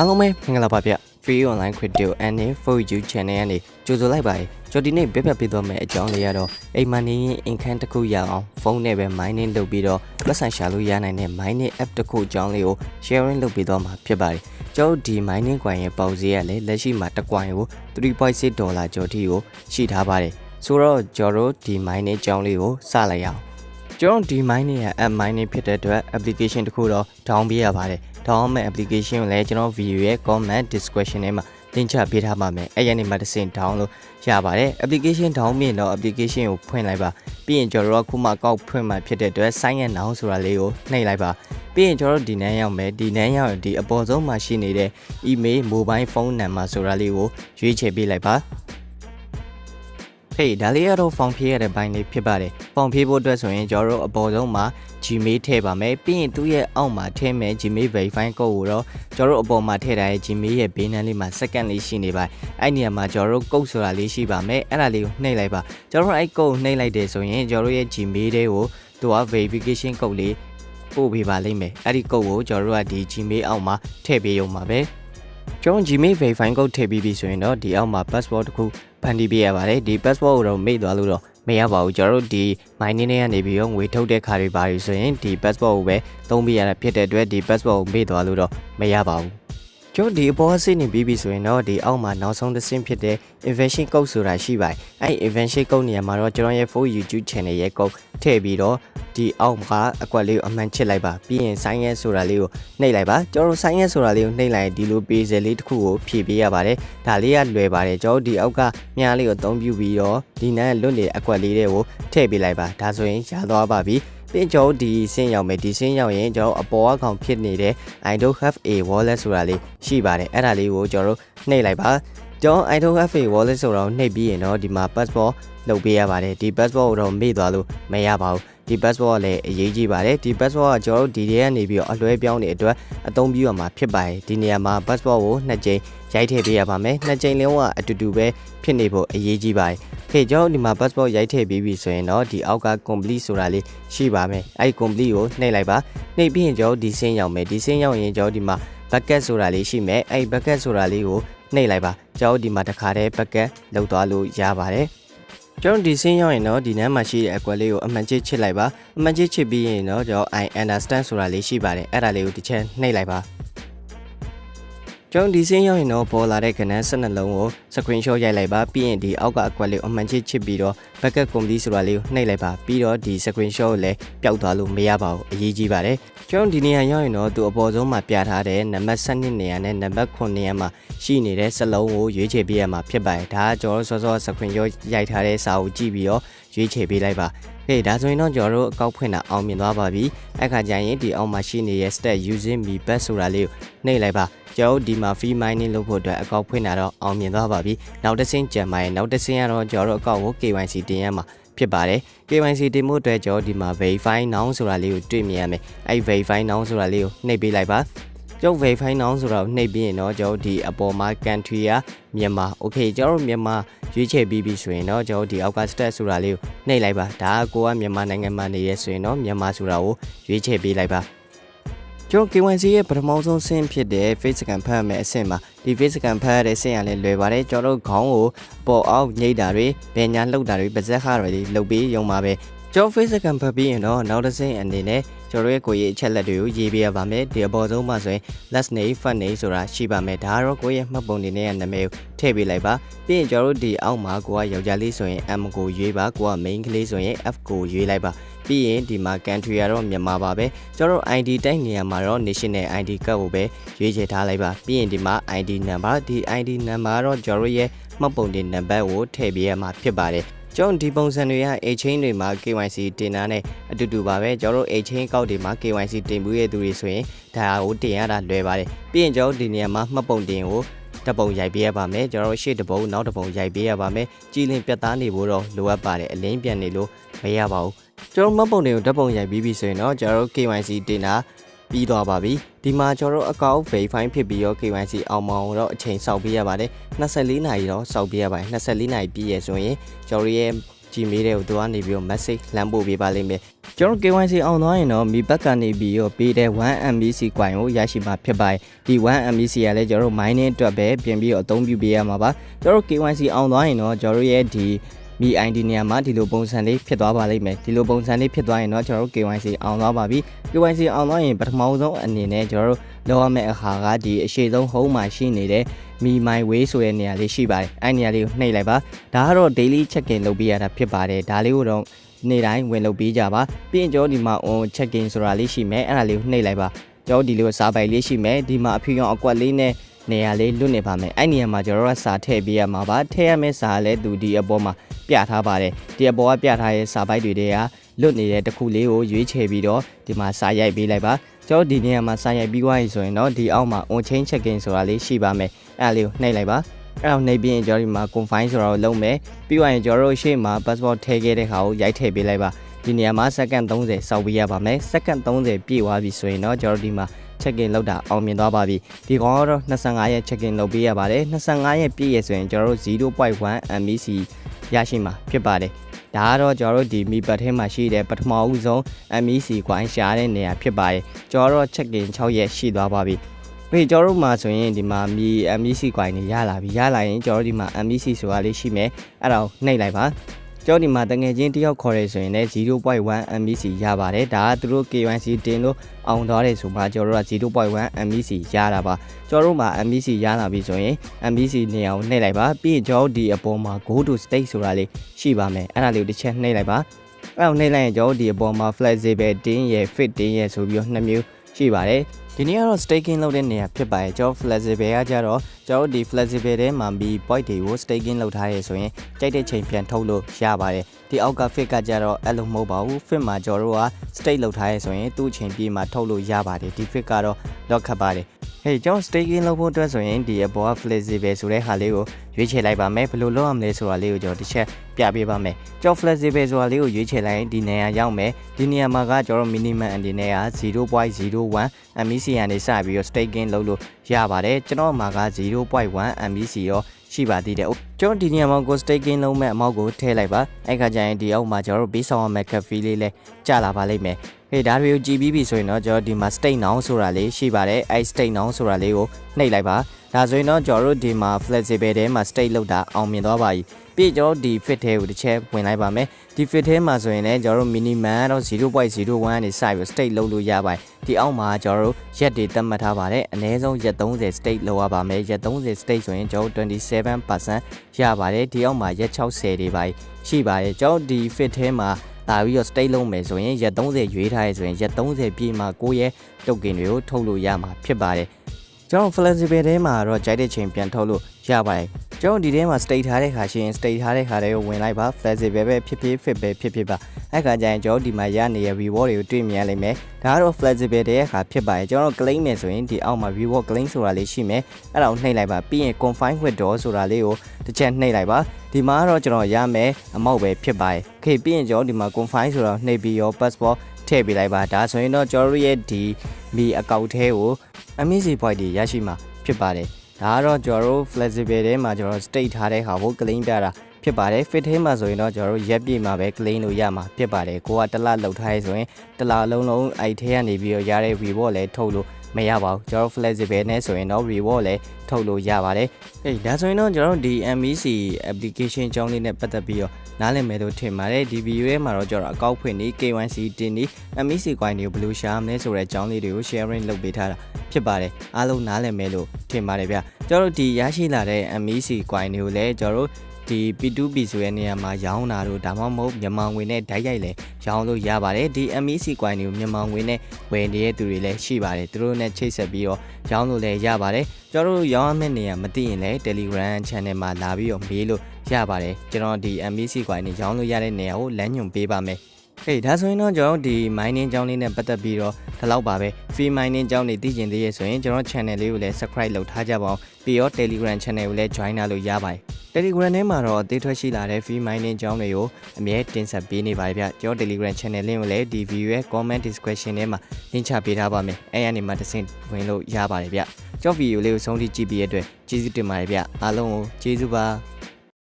အားလုံးပဲမင်္ဂလာပါဗျ Free Online Crypto and For You Channel ကနေကြိုဆိုလိုက်ပါတယ်ကျွန်တော်ဒီနေ့ပြပြပေးသွားမယ့်အကြောင်းလေးကတော့အိမ်မှာနေရင် income တစ်ခုရအောင်ဖုန်းနဲ့ပဲ mining လုပ်ပြီးတော့ပတ်စံရှာလို့ရနိုင်တဲ့ mining app တစ်ခုအကြောင်းလေးကို sharing လုပ်ပေးသွားမှာဖြစ်ပါတယ်ကျွန်တော်ဒီ mining coin ရဲ့ပေါက်ဈေးကလည်းလက်ရှိမှာတစ် coin ကို3.6ဒေါ်လာကျော်ထိကိုရှိထားပါတယ်ဆိုတော့ကျွန်တော်တို့ဒီ mining အကြောင်းလေးကိုစလိုက်ရအောင်ကျွန်တော်ဒီ mining ရဲ့ app mining ဖြစ်တဲ့အတွက် application တစ်ခုတော့ down ပေးရပါတယ်။ down မဲ့ application ကိုလည်းကျွန်တော် video ရဲ့ comment description ထဲမှာ link ချပေးထားပါမယ်။အဲ့ရနေမှာတစ်ဆင့် down လို့ရပါတယ်။ application down မြင်တော့ application ကိုဖွင့်လိုက်ပါ။ပြီးရင်ကျွန်တော်တို့ခုမှကောက်ဖွင့်မှဖြစ်တဲ့အတွက် sign in now ဆိုတာလေးကိုနှိပ်လိုက်ပါ။ပြီးရင်ကျွန်တော်တို့ဒီနန်းရောက်မယ်ဒီနန်းရောက်ဒီအပေါ်ဆုံးမှာရှိနေတဲ့ email mobile phone number ဆိုတာလေးကိုရွေးချယ်ပေးလိုက်ပါ။ ဟေးဒါလေးကတော့ဖောင်ဖြည့်ရတဲ့ဘိုင်းလေးဖြစ်ပါတယ်။ဖောင်ဖြည့်ဖို့အတွက်ဆိုရင်ကျွန်တော်တို့အပေါ်ဆုံးမှာ Gmail ထည့်ပါမယ်။ပြီးရင်သူ့ရဲ့အောက်မှာထည့်မယ် Gmail verify code ကိုတော့ကျွန်တော်တို့အပေါ်မှာထည့်ထားတဲ့ Gmail ရဲ့ဘေးနန်းလေးမှာ second လေးရှိနေပါ။အဲ့ဒီနေရာမှာကျွန်တော်တို့ code ဆိုတာလေးရှိပါမယ်။အဲ့ဒါလေးကိုနှိပ်လိုက်ပါ။ကျွန်တော်တို့အဲ့ code ကိုနှိပ်လိုက်တယ်ဆိုရင်ကျွန်တော်တို့ရဲ့ Gmail တွေကိုသူက verification code လေးပို့ပေးပါလိမ့်မယ်။အဲ့ဒီ code ကိုကျွန်တော်တို့ကဒီ Gmail အောက်မှာထည့်ပေးရုံပါပဲ။ ကျွန်တော် Gmail verify code ထည့်ပြီးပြီဆိုရင်တော့ဒီအောက်မှာ passport တစ်ခုဖန်တီးပေးရပါတယ်ဒီ passport ကိုတော့မေ့သွားလို့တော့မရပါဘူးကျွန်တော်တို့ဒီ mining နဲ့ကနေပြီးတော့ငွေထုတ်တဲ့ခါတွေပါလို့ဆိုရင်ဒီ passport ကိုပဲသုံးပြရတာဖြစ်တဲ့အတွက်ဒီ passport ကိုမေ့သွားလို့တော့မရပါဘူး ကျွန်တော်ဒီအပေါ်အစစ်နေပြီးပြီဆိုရင်တော့ဒီအောက်မှာနောက်ဆုံးတစ်ဆင့်ဖြစ်တဲ့ invention code ဆိုတာရှိပါတယ်အဲ့ invention code နေရာမှာတော့ကျွန်တော်ရဲ့ full YouTube channel ရဲ့ code ထည့်ပြီးတော့ဒီအောက်မှာအကွက်လေးကိုအမှန်ချစ်လိုက်ပါပြီးရင် sign ရဲဆိုတာလေးကိုနှိပ်လိုက်ပါကျွန်တော်တို့ sign ရဲဆိုတာလေးကိုနှိပ်လိုက်ရင်ဒီလို page လေးတစ်ခုကိုဖြည့်ပေးရပါတယ်ဒါလေးကလွယ်ပါတယ်ကျွန်တော်ဒီအောက်ကမြားလေးကိုအသုံးပြုပြီးတော့ဒီနန်းလွတ်နေတဲ့အကွက်လေးတွေကိုထည့်ပေးလိုက်ပါဒါဆိုရင်ရသွားပါပြီ ပြင်ကျော်ဒီဆင်းရောက်မယ်ဒီဆင်းရောက်ရင်ကျွန်တော်အပေါ်အကောင်ဖြစ်နေတဲ့ I don't have a wallet ဆိုတာလေးရှိပါတယ်အဲ့ဒါလေးကိုကျွန်တော်တို့နှိပ်လိုက်ပါကျွန်တော် I don't have a wallet ဆိုတော့နှိပ်ပြီးရင်တော့ဒီမှာ passport လုပ်ပေးရပါတယ်ဒီ passport ကိုတော့မေ့သွားလို့မရပါဘူးဒီ passport ကလည်းအရေးကြီးပါတယ်ဒီ passport ကကျွန်တော်တို့ဒီထဲကနေပြီးတော့အလွှဲပြောင်းတဲ့အတွက်အသုံးပြုရမှာဖြစ်ပါတယ်ဒီနေရာမှာ passport ကိုနှစ်ကြိမ်ရိုက်ထည့်ပေးရပါမယ်နှစ်ကြိမ်လုံးကအတူတူပဲဖြစ်နေဖို့အရေးကြီးပါတယ် ခေကျွန်တော်ဒီမှာ passport ရိုက်ထည့်ပြီးပြီဆိုရင်တော့ဒီအောက်က complete ဆိုတာလေးရှိပါမယ်အဲ့ complete ကိုနှိပ်လိုက်ပါနှိပ်ပြီးရင်ကျွန်တော်ဒီဆင်းရောက်မယ်ဒီဆင်းရောက်ရင်ကျွန်တော်ဒီမှာ bucket ဆိုတာလေးရှိမယ်အဲ့ bucket ဆိုတာလေးကိုနှိပ်လိုက်ပါကျွန်တော်ဒီမှာတခါတည်း bucket လောက်သွားလို့ရပါတယ်ကျွန်တော်ဒီဆင်းရောက်ရင်တော့ဒီနမ်းမှာရှိတဲ့အကွက်လေးကိုအမှန်ချစ်ချစ်လိုက်ပါအမှန်ချစ်ချစ်ပြီးရင်တော့ကျွန်တော် I understand ဆိုတာလေးရှိပါတယ်အဲ့ဒါလေးကိုတစ်ချက်နှိပ်လိုက်ပါ ကျွန်တော်ဒီစင်းရောက်ရင်တော့ပေါ်လာတဲ့ကဏ္ဍ12လုံးကို screenshot ရိုက်လိုက်ပါပြီးရင်ဒီအောက်ကအကွက်လေးအမှန်ချစ်ချစ်ပြီးတော့ backup complete ဆိုတာလေးကိုနှိပ်လိုက်ပါပြီးတော့ဒီ screenshot ကိုလည်းပျောက်သွားလို့မရပါဘူးအရေးကြီးပါတယ်ကျွန်တော်ဒီနေရာရောက်ရင်တော့သူအပေါ်ဆုံးမှာပြထားတဲ့နံပါတ်7နေရာနဲ့နံပါတ်9နေရာမှာရှိနေတဲ့စလုံးကိုရွေးချယ်ပေးရမှာဖြစ်ပါတယ်ဒါကကျွန်တော်စောစော screenshot ရိုက်ထားတဲ့စာကိုကြည့်ပြီးတော့ရွေးချယ်ပေးလိုက်ပါဟေးဒါဆိုရင်တော့ကျွန်တော်တို့အကောက်ဖွင့်တာအောင်မြင်သွားပါပြီအဲ့ခါကျရင်ဒီအောက်မှာရှိနေတဲ့ stat using me best ဆိုတာလေးကိုနှိပ်လိုက်ပါကျွန်တော်ဒီမှာ free mining လုပ်ဖို့အတွက်အကောက်ဖွင့်တာတော့အောင်မြင်သွားပါပြီနောက်တစ်ဆင့်ကြံပါရင်နောက်တစ်ဆင့်ကတော့ကျွန်တော်တို့အကောက်ကို KYC တင်ရမှာဖြစ်ပါတယ် KYC တင်မှုအတွက်ကျွန်တော်ဒီမှာ verify now ဆိုတာလေးကိုတွေ့မြင်ရမယ်အဲ့ verify now ဆိုတာလေးကိုနှိပ်ပေးလိုက်ပါ ကျုပ် verify now ဆိုတော့နှိပ်ပြီးရင်တော့ကျွန်တော်ဒီအပေါ်မှာ country ကမြန်မာ okay ကျွန်တော်မြန်မာရွေးချယ်ပြီးပြီဆိုရင်တော့ကျွန်တော်ဒီအောက်က stat ဆိုတာလေးကိုနှိပ်လိုက်ပါဒါကကိုကမြန်မာနိုင်ငံမှာနေရဆိုရင်တော့မြန်မာဆိုတာကိုရွေးချယ်ပေးလိုက်ပါကျွန်တော် KYC ရဲ့ပထမဆုံးဆင့်ဖြစ်တဲ့ face scan ဖတ်မယ်အဆင့်မှာဒီ face scan ဖတ်ရတဲ့ဆင့်ရလဲလွယ်ပါတယ်ကျွန်တော်တို့ခေါင်းကိုပေါ်အောင်ညှိတာတွေဗညာလှုပ်တာတွေပါဇက်ခါတွေလှုပ်ပြီးရုံပါပဲကျွန်တော် face scan ဖတ်ပြီးရင်တော့နောက်တစ်ဆင့်အနေနဲ့ ကျွန်တော်ရဲ့ကိုရဲ့အချက်လက်တွေကိုရေးပေးရပါမယ်ဒီအပေါ်ဆုံးမှာဆိုရင် last name first name ဆိုတာရှိပါမယ်ဒါကတော့ကိုရဲ့မှတ်ပုံတင်တဲ့နာမည်ကိုထည့်ပေးလိုက်ပါပြီးရင်ကျွန်တော်တို့ဒီအောက်မှာကိုကယောက်ျားလေးဆိုရင် M ကိုရွေးပါကိုက main ကလေးဆိုရင် F ကိုရွေးလိုက်ပါပြီးရင်ဒီမှာ country ကတော့မြန်မာပါပဲကျွန်တော်တို့ ID တိုက်နေရာမှာတော့ national ID card ကိုပဲရွေးချယ်ထားလိုက်ပါပြီးရင်ဒီမှာ ID number ဒီ ID number တော့ကျွန်တော်ရဲ့မှတ်ပုံတင်နံပါတ်ကိုထည့်ပေးရမှာဖြစ်ပါတယ် ကျွန်တော်ဒီပုံစံတွေက exchange တွေမှာ KYC တင်တာနဲ့အတူတူပါပဲကျွန်တော်တို့ exchange ကောက်တွေမှာ KYC တင်မှုရဲ့သူတွေဆိုရင်ဒါကိုတင်ရတာလွယ်ပါတယ်ပြီးရင်ကျွန်တော်ဒီနေရာမှာမှတ်ပုံတင်ကိုတပုံရိုက်ပေးရပါမယ်ကျွန်တော်ရှေ့တပုံနောက်တပုံရိုက်ပေးရပါမယ်ကြည်လင်ပြတ်သားနေဖို့တော့လိုအပ်ပါတယ်အလင်းပြန်နေလို့မရပါဘူးကျွန်တော်မှတ်ပုံတွေကိုဓာတ်ပုံရိုက်ပြီးပြီဆိုရင်တော့ကျွန်တော် KYC တင်တာ ပြီးသွားပါပြီဒီမှာကျွန်တော်တို့အကောင့် verify ဖြစ်ပြီးတော့ KYC အောင်မအောင်တော့အချိန်စောင့်ပေးရပါတယ်24နာရီတော့စောင့်ပေးရပါတယ်24နာရီပြည့်ရဆိုရင်ကျွန်တော်ရဲ့ကြည်မေးတဲ့ကိုသူကနေပြီးတော့ message လှမ်းပို့ပေးပါလိမ့်မယ်ကျွန်တော် KYC အောင်သွားရင်တော့မိဘက်ကနေပြီးတော့ပေးတဲ့ 1MBC ကွိုင်ကိုရရှိမှာဖြစ်ပါတယ်ဒီ 1MBC ကလည်းကျွန်တော် mining အတွက်ပဲပြင်ပြီးတော့အသုံးပြုပေးရမှာပါကျွန်တော် KYC အောင်သွားရင်တော့ကျွန်တော်ရဲ့ဒီ မိ ID နေရာမှာဒီလိုပုံစံလေးဖြစ်သွားပါလိမ့်မယ်ဒီလိုပုံစံလေးဖြစ်သွားရင်တော့ကျွန်တော်တို့ KYC အောင်သွားပါပြီ KYC အောင်သွားရင်ပထမဆုံးအနေနဲ့ကျွန်တော်တို့လောက်ရမယ့်အခါကဒီအရှိဆုံး home မှာရှိနေတဲ့မိ my way ဆိုတဲ့နေရာလေးရှိပါတယ်အဲ့နေရာလေးကိုနှိပ်လိုက်ပါဒါကတော့ daily check in လုပ်ပေးရတာဖြစ်ပါတယ်ဒါလေးကိုတော့နေ့တိုင်းဝင်လုပ်ပေးကြပါပြီးရင်ကျွန်တော်ဒီမှာ on check in ဆိုတာလေးရှိမယ်အဲ့ဒါလေးကိုနှိပ်လိုက်ပါကျွန်တော်ဒီလိုစာပိုက်လေးရှိမယ်ဒီမှာအဖြူရောင်အကွက်လေးနဲ့ နေရာလေးလွတ်နေပါမယ်အဲ့နေရာမှာကျွန်တော်တို့ကစာထည့်ပေးရမှာပါထည့်ရမယ့်စာလည်းသူဒီအပေါ်မှာပြထားပါတယ်ဒီအပေါ်ကပြထားတဲ့စာပိုက်တွေတည်းကလွတ်နေတဲ့တစ်ခုလေးကိုရွေးချယ်ပြီးတော့ဒီမှာစာရိုက်ပေးလိုက်ပါကျွန်တော်ဒီနေရာမှာစာရိုက်ပြီးွားပြီဆိုရင်တော့ဒီအောက်မှာ on chain check in ဆိုတာလေးရှိပါမယ်အဲ့ဒါလေးကိုနှိပ်လိုက်ပါအဲ့တော့နှိပ်ပြီးရင်ကျွန်တော်ဒီမှာ confine ဆိုတာကိုလုံးမယ်ပြီးသွားရင်ကျွန်တော်တို့ရှေ့မှာ passport ထည့်ခဲ့တဲ့ဟာကိုရိုက်ထည့်ပေးလိုက်ပါဒီနေရာမှာစက္ကန့်30စောက်ပေးရပါမယ်စက္ကန့်30ပြည့်သွားပြီဆိုရင်တော့ကျွန်တော်ဒီမှာ check in လောက်တာအောင်မြင်သွားပါပြီဒီကောင်ကတော့25ရက် check in လုပ်ပေးရပါတယ်25ရက်ပြည့်ရဆိုရင်ကျွန်တော်တို့0.1 MBC ရရှိမှာဖြစ်ပါတယ်ဒါကတော့ကျွန်တော်တို့ဒီမီပတ်ထဲမှာရှိတဲ့ပထမဦးဆုံး MEC ကွိုင်းရှာတဲ့နေရာဖြစ်ပါတယ်ကျွန်တော်တို့ check in 6ရက်ရှိသွားပါပြီပြီကျွန်တော်တို့မှာဆိုရင်ဒီမှာမီ MEC ကွိုင်းနေရလာပြီရလာရင်ကျွန်တော်တို့ဒီမှာ MEC ဆိုတာလေးရှိမယ်အဲ့ဒါကိုနှိပ်လိုက်ပါ ကျောင်းဒီမှာတငယ်ချင်းတယောက်ခေါ်ရဲဆိုရင်လည်း0.1 MBC ရပါတယ်ဒါကသူတို့ KYC တင်လို့အောင်သွားတယ်ဆိုမှကျော်တို့က0.1 MBC ရတာပါကျော်တို့မှာ MBC ရလာပြီဆိုရင် MBC နေအောင်နှိပ်လိုက်ပါပြီးရင်ကျော်ဒီအပေါ်မှာ go to state ဆိုတာလေးရှိပါမယ်အဲ့ဒါလေးကိုတစ်ချက်နှိပ်လိုက်ပါအဲ့တော့နှိပ်လိုက်ရင်ကျော်ဒီအပေါ်မှာ flexible တင်းရယ် fit တင်းရယ်ဆိုပြီးတော့နှစ်မျိုးရှိပါတယ် ဒီနေ့ကတော့ staking လုပ်တဲ့နေရာဖြစ်ပါတယ်ကျွန်တော် flexible ကကြတော့ကျွန်တော်ဒီ flexible ထဲမှာပြီး point တွေကို staking လုပ်ထားရဲဆိုရင်ကြိုက်တဲ့ချိန်ပြန်ထုတ်လို့ရပါတယ် ဒီအောက်က fit ကကြတော့အဲ့လိုမဟုတ်ပါဘူး fit မှာကျွန်တော်တို့က state လုပ်ထားရဲဆိုရင်သူ့အချိန်ပြည့်မှာထုတ်လို့ရပါတယ်ဒီ fit ကတော့ lock ခတ်ပါတယ်ဟေးကျွန်တော် staking လုပ်ဖို့အတွက်ဆိုရင်ဒီအပေါ်က flexible ဆိုတဲ့ဟာလေးကိုရွေးချယ်လိုက်ပါမယ်ဘယ်လိုလုပ်ရမလဲဆိုတာလေးကိုကျွန်တော်တစ်ချက်ပြပေးပါမယ်ကျွန်တော် flexible ဆိုတာလေးကိုရွေးချယ်လိုက်ရင်ဒီနေရာရောက်မယ်ဒီနေရာမှာကကျွန်တော် minimum အနေနဲ့က0.01 MEC ကနေစပြီးတော့ staking လုပ်လို့ရပါတယ်ကျွန်တော်မှာက0.1 MEC ရော ရှိပါသေးတယ်ကျွန်တော်ဒီနေရာမှာကို staking လုံးမဲ့အမောက်ကိုထည့်လိုက်ပါအဲ့ခါကျရင်ဒီအောက်မှာကျွန်တော်တို့ပေးဆောင်ရမယ့် cafe လေးလဲကျလာပါလိမ့်မယ်ဟေးဒါတွေကိုကြည့်ပြီးပြီဆိုရင်တော့ကျွန်တော်ဒီမှာ state now ဆိုတာလေးရှိပါတယ်အဲ့ state now ဆိုတာလေးကိုနှိပ်လိုက်ပါဒါဆိုရင်တော့ကျွန်တော်တို့ဒီမှာ flexible ထဲမှာ state လောက်တာအောင်မြင်သွားပါပြီ ပြီးကျွန်တော်ဒီ fit ထဲကိုတစ်ချက်ဝင်လိုက်ပါမယ်ဒီ fit ထဲမှာဆိုရင်လည်းကျွန်တော်တို့ minimum တော့0.01ကနေစပြီး state လောက်လို့ရပါတယ်ဒီအောက်မှာကျွန်တော်တို့ရက်တွေသတ်မှတ်ထားပါတယ်အနည်းဆုံးရက်30 state လောက်ရပါမယ်ရက်30 state ဆိုရင်ကျွန်တော်27%ရပါတယ်ဒီအောက်မှာရက်60တွေပါရှိပါတယ်ကျွန်တော်ဒီ fit ထဲမှာလာပြီးတော့ state လုံးမယ်ဆိုရင်ရက်30ရွေးထားရဆိုရင်ရက်30ပြည့်မှာကိုယ့်ရဲ့ token တွေကိုထုတ်လို့ရမှာဖြစ်ပါတယ်ကျွန်တော် flexible ထဲမှာတော့ကြိုက်တဲ့ချိန်ပြန်ထုတ်လို့ရပါတယ် ကျွန်တော်ဒီထဲမှာ state ထားတဲ့ခါရှင် state ထားတဲ့ခါတွေကိုဝင်လိုက်ပါ flexible ပဲဖြစ်ဖြစ် fit ပဲဖြစ်ဖြစ်ပါအဲ့ခါကျရင်ကျွန်တော်ဒီမှာရနေတဲ့ reward တွေကိုတွေ့မြင်ရလိမ့်မယ်ဒါကတော့ flexible တဲ့အခါဖြစ်ပါတယ်ကျွန်တော် claim မယ်ဆိုရင်ဒီအောက်မှာ reward claim ဆိုတာလေးရှိမယ်အဲ့ဒါကိုနှိပ်လိုက်ပါပြီးရင် confine withdraw ဆိုတာလေးကိုတစ်ချက်နှိပ်လိုက်ပါဒီမှာကတော့ကျွန်တော်ရမယ်အမောက်ပဲဖြစ်ပါတယ်။ Okay ပြီးရင်ကျွန်တော်ဒီမှာ confine ဆိုတာနှိပ်ပြီးရော passport ထည့်ပေးလိုက်ပါဒါဆိုရင်တော့ကျွန်တော်ရဲ့ဒီမီအကောက်ထဲကို MSC point တွေရရှိမှာဖြစ်ပါတယ် ဒါကတော့ကျွန်တော်တို့ flexible ထဲမှာကျွန်တော် state ထားတဲ့ဟာကို claim ပြတာဖြစ်ပါတယ် fit ထဲမှာဆိုရင်တော့ကျွန်တော်တို့ရက်ပြည့်မှာပဲ claim လို့ရမှာဖြစ်ပါတယ်ကိုကတစ်လလောက်ထားရဲဆိုရင်တစ်လလုံးလုံးအဲ့ထဲကနေပြီးတော့ရတဲ့ reward လည်းထုတ်လို့မရပါဘူးကျွန်တော် flexible နဲ့ဆိုရင်တော့ reward လည်းထုတ်လို့ရပါတယ်အေးဒါဆိုရင်တော့ကျွန်တော်ဒီ MEC application အကြောင်းလေးနဲ့ပတ်သက်ပြီးတော့ နားလည်မယ်လို့ထင်ပါတယ်ဒီ video ထဲမှာတော့ကျွန်တော်အကောက်ဖွင့်နေ KYC တင်နေ MEC coin တွေကိုဘယ်လိုရှာမလဲဆိုတဲ့အကြောင်းလေးတွေကို sharing လုပ်ပေးထားတာဖြစ်ပါတယ်အားလုံးနားလည်မယ်လို့ထင်ပါတယ်ဗျကျွန်တော်တို့ဒီရရှိလာတဲ့ MEC coin တွေကိုလည်းကျွန်တော်တို့ ဒီ P2P ဆိုတဲ့နေရာမှာရောင်းတာတို့ဒါမှမဟုတ်မြန်မာငွေနဲ့ဓာတ်ရိုက်လဲရောင်းလို့ရပါတယ်ဒီ MEC coin တွေကိုမြန်မာငွေနဲ့ဝယ်နေတဲ့သူတွေလည်းရှိပါတယ်သူတို့နဲ့ချိတ်ဆက်ပြီးတော့ရောင်းလို့လည်းရပါတယ်ကျွန်တော်တို့ရောင်းရမယ့်နေရာမသိရင်လည်း Telegram channel မှာလာပြီးတော့မေးလို့ရပါတယ်ကျွန်တော်ဒီ MEC coin တွေရောင်းလို့ရတဲ့နေရာကိုလမ်းညွှန်ပေးပါမယ်ဟေးဒါဆိုရင်တော့ကျွန်တော်ဒီ mining ကြောင်းလေးနဲ့ပတ်သက်ပြီးတော့ဒီလောက်ပါပဲ free mining ကြောင်းတွေသိကျင်သေးရဆိုရင်ကျွန်တော် channel လေးကိုလည်း subscribe လုပ်ထားကြပါအောင်ပြီးတော့ Telegram channel ကိုလည်း join လုပ်ရပါတယ် Telegram ထဲမှာတော့အသေးထွက်ရှိလာတဲ့ free mining ကြောင်းတွေကိုအမြဲတင်ဆက်ပေးနေပါတယ်ဗျကျွန်တော် Telegram channel link ကိုလည်းဒီ video ရဲ့ comment description ထဲမှာ link ချပေးထားပါမယ်အဲ့ရနေမှာတစ်ဆင့်ဝင်လို့ရပါတယ်ဗျကျွန်တော် video လေးကိုဆုံးထိကြည့်ပြီးရတဲ့အတွက်ကျေးဇူးတင်ပါတယ်ဗျအားလုံးကိုကျေးဇူးပါ